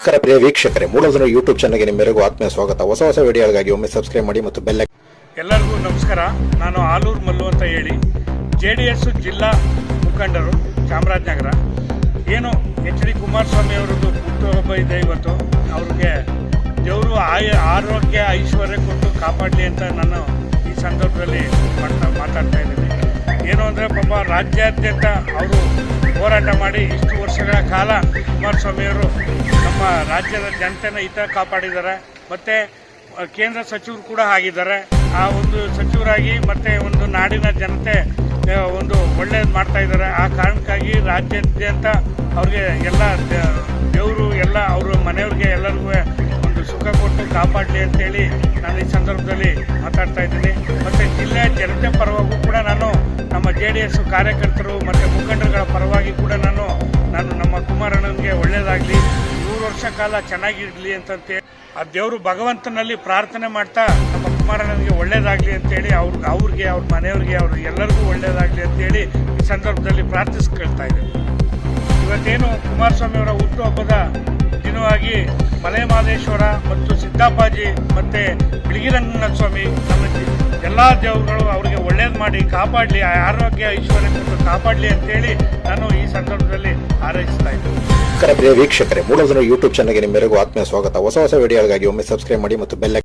ನಮಸ್ಕಾರ ಪ್ರಿಯ ವೀಕ್ಷಕರೇ ಮೂಲಧನ ಯೂಟ್ಯೂಬ್ ಚಾನಲ್ಗೆ ನಿಮ್ಮೆಲ್ಲರಿಗೂ ಆತ್ಮೀಯ ಸ್ವಾಗತ. ಹೊಸ ಹೊಸ ವಿಡಿಯೋಗಳಿಗಾಗಿ ಒಮ್ಮೆ ಸಬ್ಸ್ಕ್ರೈಬ್ ಮಾಡಿ ಮತ್ತು ಬೆಲ್ಲ ಎಲ್ಲರಿಗೂ ನಮಸ್ಕಾರ. ನಾನು ಆಲೂರು ಮಲ್ಲು ಅಂತ ಹೇಳಿ ಜೆ ಡಿ ಎಸ್ ಜಿಲ್ಲಾ ಮುಖಂಡರು, ಚಾಮರಾಜನಗರ. ಏನು ಎಚ್ ಡಿ ಕುಮಾರಸ್ವಾಮಿ ಅವರದ್ದು ಹುಟ್ಟುಹಬ್ಬ ಇದೆ ಇವತ್ತು. ಅವ್ರಿಗೆ ದೇವರು ಆಯ ಆರೋಗ್ಯ, ಐಶ್ವರ್ಯ ಕೊಟ್ಟು ಕಾಪಾಡಲಿ ಅಂತ ನಾನು ಈ ಸಂದರ್ಭದಲ್ಲಿ ಮಾತಾಡ್ತಾ ಇದ್ದೀನಿ. ಏನು ಅಂದರೆ ಪಾಪ ರಾಜ್ಯಾದ್ಯಂತ ಅವರು ಹೋರಾಟ ಮಾಡಿ ಇಷ್ಟು ವರ್ಷಗಳ ಕಾಲ ಕುಮಾರಸ್ವಾಮಿಯವರು ನಮ್ಮ ರಾಜ್ಯದ ಜನತೆನ ಹಿತ ಕಾಪಾಡಿದ್ದಾರೆ. ಮತ್ತು ಕೇಂದ್ರ ಸಚಿವರು ಕೂಡ ಆಗಿದ್ದಾರೆ. ಆ ಒಂದು ಸಚಿವರಾಗಿ ಮತ್ತು ಒಂದು ನಾಡಿನ ಜನತೆ ಒಂದು ಒಳ್ಳೆಯದು ಮಾಡ್ತಾ ಇದ್ದಾರೆ. ಆ ಕಾರಣಕ್ಕಾಗಿ ರಾಜ್ಯಾದ್ಯಂತ ಅವ್ರಿಗೆ ಎಲ್ಲ ದೇವರು ಎಲ್ಲ, ಅವ್ರ ಮನೆಯವ್ರಿಗೆ ಎಲ್ಲರಿಗೂ ಒಂದು ಸುಖ ಕೊಟ್ಟು ಕಾಪಾಡಲಿ ಅಂತೇಳಿ ನಾನು ಈ ಸಂದರ್ಭದಲ್ಲಿ ಮಾತಾಡ್ತಾ ಇದ್ದೀನಿ. ಮತ್ತು ಜಿಲ್ಲೆಯ ಜನತೆ ಪರವಾಗೂ ಕೂಡ ನಾನು ನಮ್ಮ ಜೆ ಡಿ ಎಸ್ ಕಾರ್ಯಕರ್ತರು ಮತ್ತು ವರ್ಷ ಕಾಲ ಚೆನ್ನಾಗಿರಲಿ ಅಂತಂತೆ. ಆ ದೇವರು ಭಗವಂತನಲ್ಲಿ ಪ್ರಾರ್ಥನೆ ಮಾಡ್ತಾ, ನಮ್ಮ ಕುಮಾರ ನನಗೆ ಒಳ್ಳೇದಾಗ್ಲಿ ಅಂತೇಳಿ ಅವ್ರ, ಅವ್ರಿಗೆ, ಅವ್ರ ಮನೆಯವ್ರಿಗೆ, ಅವ್ರ ಎಲ್ಲರಿಗೂ ಒಳ್ಳೇದಾಗಲಿ ಅಂತೇಳಿ ಈ ಸಂದರ್ಭದಲ್ಲಿ ಪ್ರಾರ್ಥಿಸ್ಕೊಳ್ತಾ ಇದ್ದೇವೆ ಇವತ್ತೇನು ಕುಮಾರಸ್ವಾಮಿ ಅವರ ಹುಟ್ಟುಹಬ್ಬದ ದಿನವಾಗಿ ಮಲೆ ಮಹದೇಶ್ವರ ಮತ್ತು ಸಿದ್ದಾಪಾಜಿ ಮತ್ತು ಬಿಳಿಗಿರಂಗನಾಥ ಸ್ವಾಮಿ ಜಿ- ಎಲ್ಲ ದೇವರುಗಳು ಅವರಿಗೆ ಒಳ್ಳೇದು ಮಾಡಿ, ಕಾಪಾಡಲಿ ಆರೋಗ್ಯ, ಐಶ್ವರ್ಯ ಕಾಪಾಡಲಿ ಅಂತೇಳಿ ನಾನು ಈ ಸಂದರ್ಭದಲ್ಲಿ ಹಾರೈಸ್ತಾ ಇದ್ದೀನಿ ನಮಸ್ಕಾರ, ಪ್ರಿಯ ವೀಕ್ಷಕರೇ. ಮೂಲಧನ ಯೂಟ್ಯೂಬ್ ಚಾನಲ್ಗೆ ನಿಮ್ಮೆಲ್ಲರಿಗೂ ಆತ್ಮೀಯ ಸ್ವಾಗತ. ಹೊಸ ಹೊಸ ವಿಡಿಯೋಗಳಿಗಾಗಿ ಒಮ್ಮೆ ಸಬ್ಸ್ಕ್ರೈಬ್ ಮಾಡಿ ಮತ್ತು ಬೆಲ್ಲ